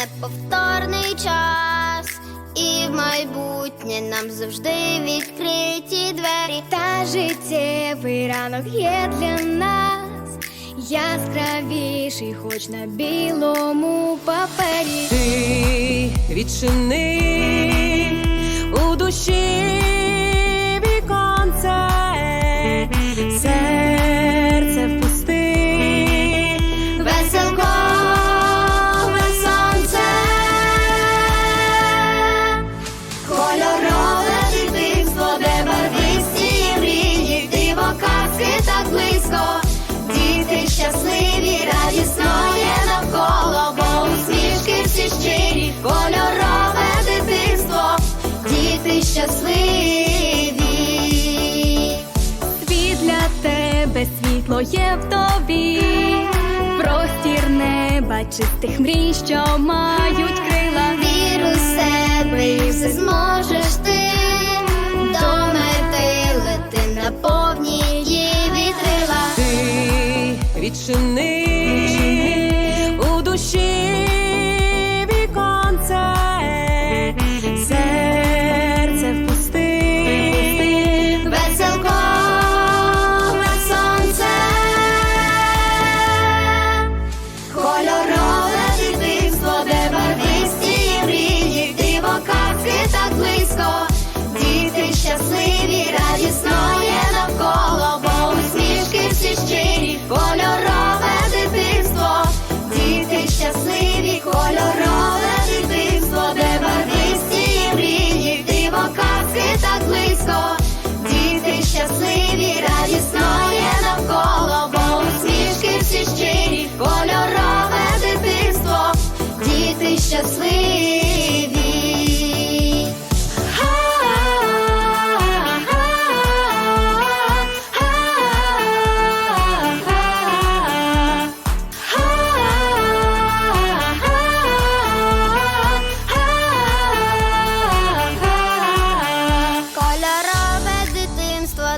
неповторний час, і в майбутнє нам завжди відкриті двері. Та життєвий ранок є для нас яскравіший, хоч на білому папері. Ти Відчини у душі. Близько, діти щасливі, радісно навколо, бо усмішки всі щирі, кольорове дитинство, діти щасливі. Світ для тебе світло є в тобі, простір неба, чистих мрій, що мають крила. Вір у себе і все зможеш